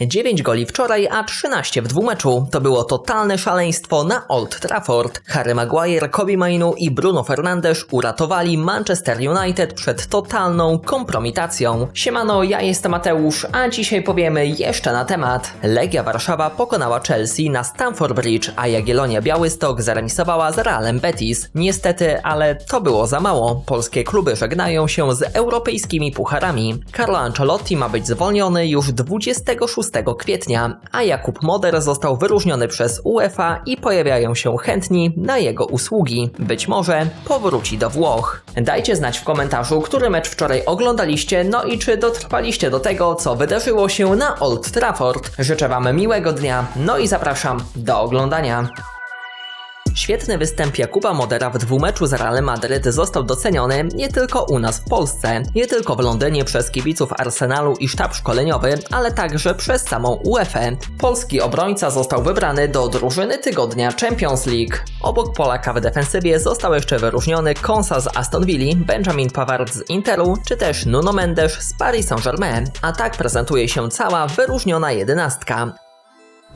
9 goli wczoraj, a 13 w dwumeczu. To było totalne szaleństwo na Old Trafford. Harry Maguire, Kobe Mainu i Bruno Fernandes uratowali Manchester United przed totalną kompromitacją. Siemano, ja jestem Mateusz, a dzisiaj powiemy jeszcze na temat. Legia Warszawa pokonała Chelsea na Stamford Bridge, a Jagiellonia Białystok zaremisowała z Realem Betis. Niestety, ale to było za mało. Polskie kluby żegnają się z europejskimi pucharami. Carlo Ancelotti ma być zwolniony już 26 kwietnia, a Jakub Moder został wyróżniony przez UEFA i pojawiają się chętni na jego usługi. Być może powróci do Włoch. Dajcie znać w komentarzu, który mecz wczoraj oglądaliście, no i czy dotrwaliście do tego, co wydarzyło się na Old Trafford. Życzę Wam miłego dnia, no i zapraszam do oglądania. Świetny występ Jakuba Modera w dwumeczu z Realem Madryt został doceniony nie tylko u nas w Polsce, nie tylko w Londynie przez kibiców Arsenalu i sztab szkoleniowy, ale także przez samą UEFA. Polski obrońca został wybrany do drużyny tygodnia Champions League. Obok Polaka w defensywie został jeszcze wyróżniony Konsa z Aston Villa, Benjamin Pavard z Interu, czy też Nuno Mendes z Paris Saint-Germain. A tak prezentuje się cała wyróżniona jedenastka.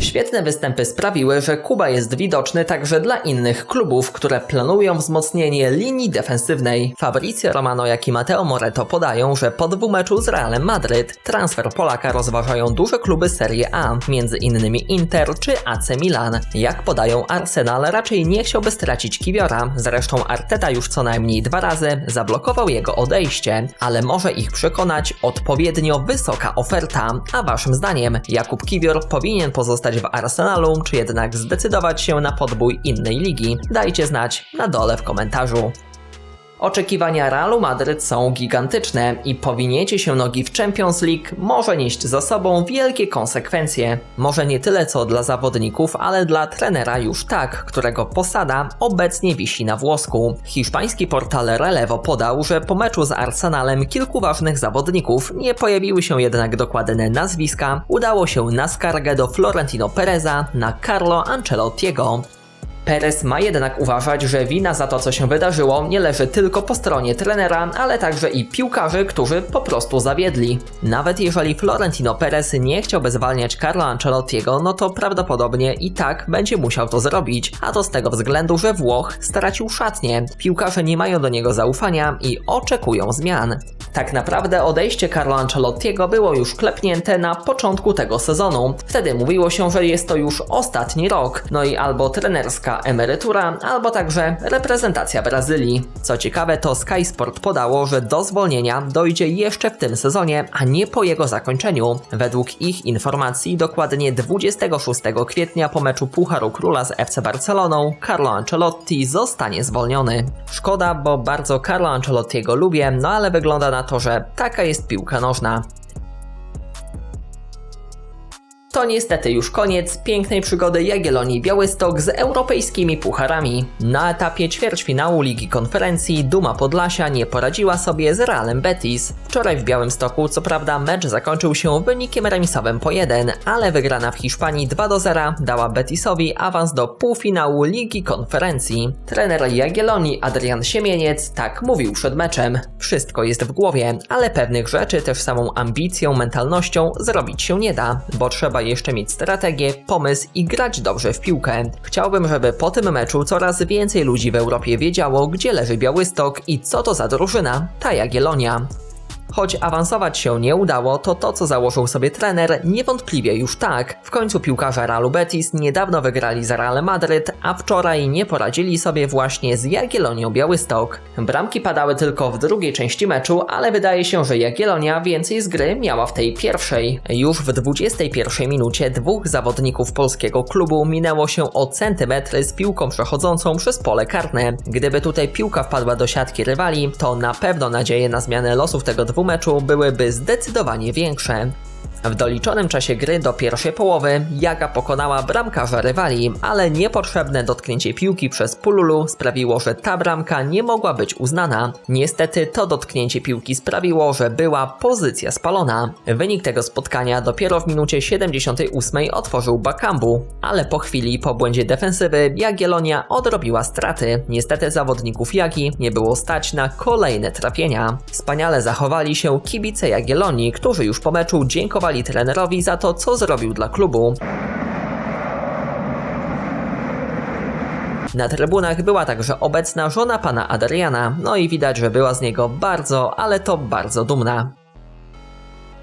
Świetne występy sprawiły, że Kuba jest widoczny także dla innych klubów, które planują wzmocnienie linii defensywnej. Fabrizio Romano, jak i Matteo Moreto podają, że po dwumeczu z Realem Madryt transfer Polaka rozważają duże kluby Serie A, innymi Inter czy AC Milan. Jak podają Arsenal, raczej nie chciałby stracić Kiwiora, zresztą Arteta już co najmniej dwa razy zablokował jego odejście, ale może ich przekonać odpowiednio wysoka oferta. A waszym zdaniem Jakub Kiwior powinien pozostać w Arsenalu, czy jednak zdecydować się na podbój innej ligi? Dajcie znać na dole w komentarzu. Oczekiwania Realu Madryt są gigantyczne i powiniecie się nogi w Champions League może nieść za sobą wielkie konsekwencje. Może nie tyle co dla zawodników, ale dla trenera już tak, którego posada obecnie wisi na włosku. Hiszpański portal Relevo podał, że po meczu z Arsenalem kilku ważnych zawodników nie pojawiły się jednak dokładne nazwiska. Udało się na skargę do Florentino Pereza na Carlo Ancelottiego. Perez ma jednak uważać, że wina za to, co się wydarzyło, nie leży tylko po stronie trenera, ale także i piłkarzy, którzy po prostu zawiedli. Nawet jeżeli Florentino Perez nie chciałby zwalniać Carlo Ancelottiego, no to prawdopodobnie i tak będzie musiał to zrobić, a to z tego względu, że Włoch stracił szatnię. Piłkarze nie mają do niego zaufania i oczekują zmian. Tak naprawdę odejście Carlo Ancelottiego było już klepnięte na początku tego sezonu. Wtedy mówiło się, że jest to już ostatni rok, no i albo trenerska emerytura, albo także reprezentacja Brazylii. Co ciekawe, to Sky Sport podało, że do zwolnienia dojdzie jeszcze w tym sezonie, a nie po jego zakończeniu. Według ich informacji dokładnie 26 kwietnia po meczu Pucharu Króla z FC Barceloną Carlo Ancelotti zostanie zwolniony. Szkoda, bo bardzo Carlo Ancelottiego lubię, no ale wygląda na to, że taka jest piłka nożna. To niestety już koniec pięknej przygody Jagiellonii Białystok z europejskimi pucharami. Na etapie ćwierćfinału Ligi Konferencji Duma Podlasia nie poradziła sobie z Realem Betis. Wczoraj w Białymstoku co prawda mecz zakończył się wynikiem remisowym po 1, ale wygrana w Hiszpanii 2 do 0 dała Betisowi awans do półfinału Ligi Konferencji. Trener Jagiellonii Adrian Siemieniec tak mówił przed meczem. Wszystko jest w głowie, ale pewnych rzeczy też samą ambicją, mentalnością zrobić się nie da, bo trzeba jeszcze mieć strategię, pomysł i grać dobrze w piłkę. Chciałbym, żeby po tym meczu coraz więcej ludzi w Europie wiedziało, gdzie leży Białystok i co to za drużyna, ta Jagiellonia. Choć awansować się nie udało, to to co założył sobie trener niewątpliwie już tak. W końcu piłkarze Realu Betis niedawno wygrali z Realem Madryt, a wczoraj nie poradzili sobie właśnie z Jagiellonią Białystok. Bramki padały tylko w drugiej części meczu, ale wydaje się, że Jagiellonia więcej z gry miała w tej pierwszej. Już w 21 minucie dwóch zawodników polskiego klubu minęło się o centymetry z piłką przechodzącą przez pole karne. Gdyby tutaj piłka wpadła do siatki rywali, to na pewno nadzieje na zmianę losów tego dwóch meczu byłyby zdecydowanie większe. W doliczonym czasie gry do pierwszej połowy Jaga pokonała bramkarza rywali, ale niepotrzebne dotknięcie piłki przez Pululu sprawiło, że ta bramka nie mogła być uznana. Niestety to dotknięcie piłki sprawiło, że była pozycja spalona. Wynik tego spotkania dopiero w minucie 78 otworzył Bakambu, ale po chwili po błędzie defensywy Jagiellonia odrobiła straty. Niestety zawodników Jagi nie było stać na kolejne trafienia. Wspaniale zachowali się kibice Jagiellonii, którzy już po meczu dziękowali podziękowali trenerowi za to, co zrobił dla klubu. Na trybunach była także obecna żona pana Adriana, no i widać, że była z niego bardzo, ale to bardzo dumna.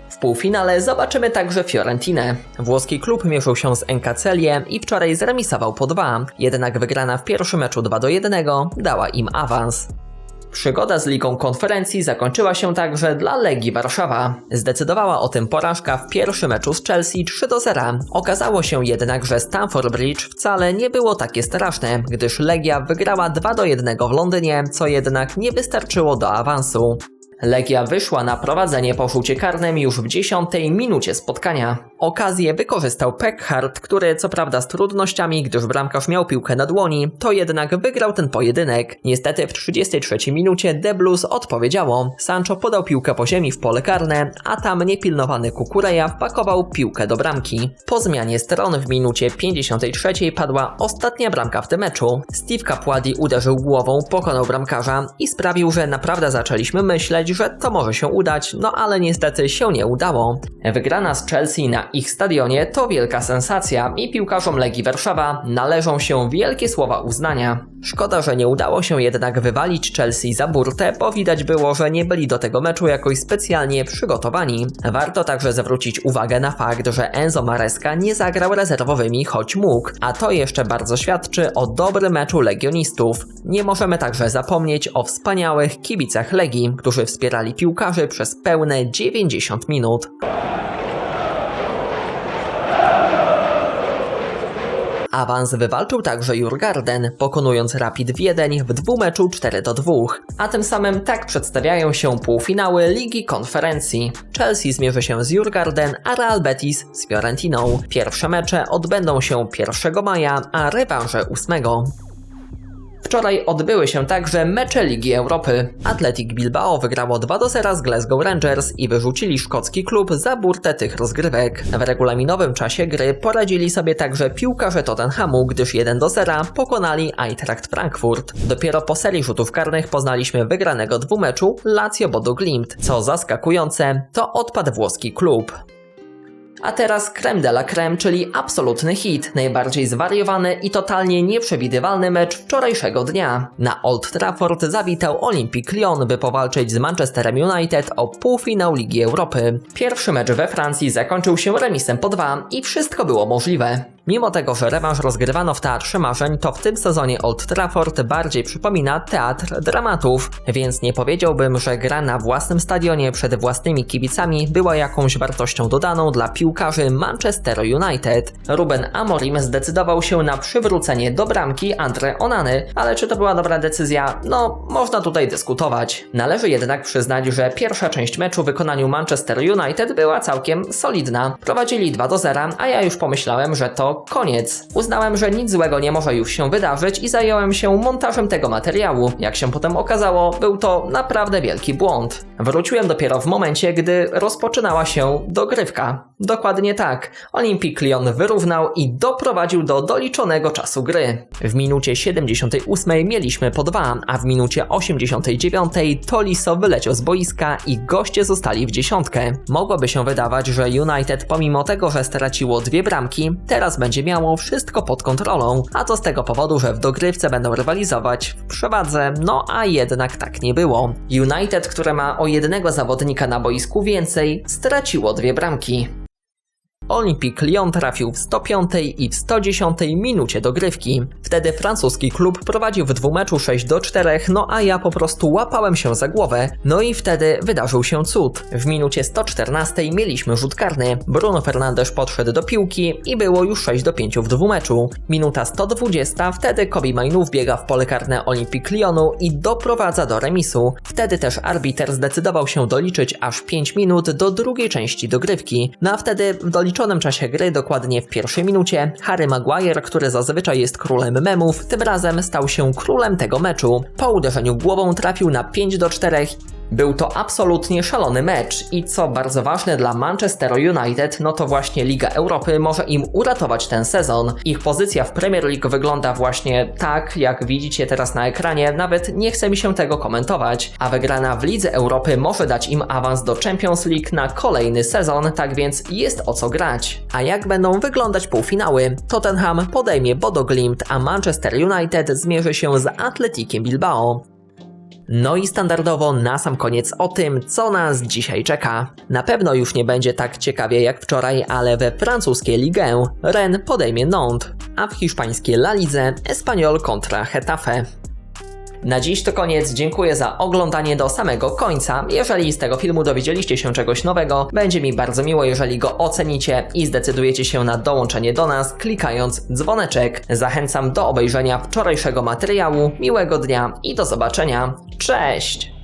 W półfinale zobaczymy także Fiorentinę. Włoski klub mierzył się z Encacelie i wczoraj zremisował po dwa, jednak wygrana w pierwszym meczu 2 do 1 dała im awans. Przygoda z Ligą Konferencji zakończyła się także dla Legii Warszawa. Zdecydowała o tym porażka w pierwszym meczu z Chelsea 3 do 0. Okazało się jednak, że Stamford Bridge wcale nie było takie straszne, gdyż Legia wygrała 2 do 1 w Londynie, co jednak nie wystarczyło do awansu. Legia wyszła na prowadzenie po rzucie karnym już w dziesiątej minucie spotkania. Okazję wykorzystał Peckhart, który co prawda z trudnościami, gdyż bramkarz miał piłkę na dłoni, to jednak wygrał ten pojedynek. Niestety w 33 minucie The Blues odpowiedziało. Sancho podał piłkę po ziemi w pole karne, a tam niepilnowany Kukureja wpakował piłkę do bramki. Po zmianie stron w minucie 53 padła ostatnia bramka w tym meczu. Steve Capładi uderzył głową, pokonał bramkarza i sprawił, że naprawdę zaczęliśmy myśleć, że to może się udać, no ale niestety się nie udało. Wygrana z Chelsea na ich stadionie to wielka sensacja i piłkarzom Legii Warszawa należą się wielkie słowa uznania. Szkoda, że nie udało się jednak wywalić Chelsea za burtę, bo widać było, że nie byli do tego meczu jakoś specjalnie przygotowani. Warto także zwrócić uwagę na fakt, że Enzo Maresca nie zagrał rezerwowymi, choć mógł, a to jeszcze bardzo świadczy o dobrym meczu legionistów. Nie możemy także zapomnieć o wspaniałych kibicach Legii, którzy wspierali piłkarzy przez pełne 90 minut. Awans wywalczył także Jurgarden, pokonując Rapid Wiedeń w dwumeczu 4 do 2, a tym samym tak przedstawiają się półfinały Ligi Konferencji. Chelsea zmierzy się z Jurgarden, a Real Betis z Fiorentiną. Pierwsze mecze odbędą się 1 maja, a rewanże 8. Wczoraj odbyły się także mecze Ligi Europy. Athletic Bilbao wygrało 2 do 0 z Glasgow Rangers i wyrzucili szkocki klub za burtę tych rozgrywek. W regulaminowym czasie gry poradzili sobie także piłkarze Tottenhamu, gdyż 1 do 0 pokonali Eintracht Frankfurt. Dopiero po serii rzutów karnych poznaliśmy wygranego dwumeczu Lazio Bodo Glimt. Co zaskakujące, to odpadł włoski klub. A teraz creme de la creme, czyli absolutny hit, najbardziej zwariowany i totalnie nieprzewidywalny mecz wczorajszego dnia. Na Old Trafford zawitał Olympique Lyon, by powalczyć z Manchesterem United o półfinał Ligi Europy. Pierwszy mecz we Francji zakończył się remisem po dwa i wszystko było możliwe. Mimo tego, że rewanż rozgrywano w Teatrze Marzeń, to w tym sezonie Old Trafford bardziej przypomina teatr dramatów, więc nie powiedziałbym, że gra na własnym stadionie przed własnymi kibicami była jakąś wartością dodaną dla piłkarzy Manchesteru United. Ruben Amorim zdecydował się na przywrócenie do bramki Andre Onany, ale czy to była dobra decyzja? No, można tutaj dyskutować. Należy jednak przyznać, że pierwsza część meczu w wykonaniu Manchester United była całkiem solidna. Prowadzili 2 do 0, a ja już pomyślałem, że to koniec. Uznałem, że nic złego nie może już się wydarzyć i zająłem się montażem tego materiału. Jak się potem okazało, był to naprawdę wielki błąd. Wróciłem dopiero w momencie, gdy rozpoczynała się dogrywka. Dokładnie tak. Olympique Lyon wyrównał i doprowadził do doliczonego czasu gry. W minucie 78 mieliśmy po dwa, a w minucie 89 Tolisso wyleciał z boiska i goście zostali w dziesiątkę. Mogłoby się wydawać, że United pomimo tego, że straciło dwie bramki, teraz będzie miało wszystko pod kontrolą, a to z tego powodu, że w dogrywce będą rywalizować w przewadze, no a jednak tak nie było. United, które ma o jednego zawodnika na boisku więcej, straciło dwie bramki. Olympique Lyon trafił w 105 i w 110 minucie dogrywki. Wtedy francuski klub prowadził w dwumeczu 6 do 4, no a ja po prostu łapałem się za głowę, no i wtedy wydarzył się cud. W minucie 114 mieliśmy rzut karny, Bruno Fernandes podszedł do piłki i było już 6 do 5 w dwumeczu. Minuta 120, wtedy Kobe Mainu wbiega w pole karne Olympique Lyonu i doprowadza do remisu. Wtedy też arbiter zdecydował się doliczyć aż 5 minut do drugiej części dogrywki, no a wtedy w doliczonym czasie gry, dokładnie w pierwszej minucie, Harry Maguire, który zazwyczaj jest królem memów, tym razem stał się królem tego meczu. Po uderzeniu głową trafił na 5 do 4 Był to absolutnie szalony mecz i co bardzo ważne dla Manchesteru United, no to właśnie Liga Europy może im uratować ten sezon. Ich pozycja w Premier League wygląda właśnie tak, jak widzicie teraz na ekranie, nawet nie chce mi się tego komentować, a wygrana w Lidze Europy może dać im awans do Champions League na kolejny sezon, tak więc jest o co grać. A jak będą wyglądać półfinały? Tottenham podejmie Bodo Glimt, a Manchester United zmierzy się z Atletikiem Bilbao. No i standardowo na sam koniec o tym, co nas dzisiaj czeka. Na pewno już nie będzie tak ciekawie jak wczoraj, ale we francuskiej Ligue Rennes podejmie Nantes, a w hiszpańskiej La Lidze Espanyol kontra Getafe. Na dziś to koniec, dziękuję za oglądanie do samego końca. Jeżeli z tego filmu dowiedzieliście się czegoś nowego, będzie mi bardzo miło, jeżeli go ocenicie i zdecydujecie się na dołączenie do nas, klikając dzwoneczek. Zachęcam do obejrzenia wczorajszego materiału, miłego dnia i do zobaczenia. Cześć!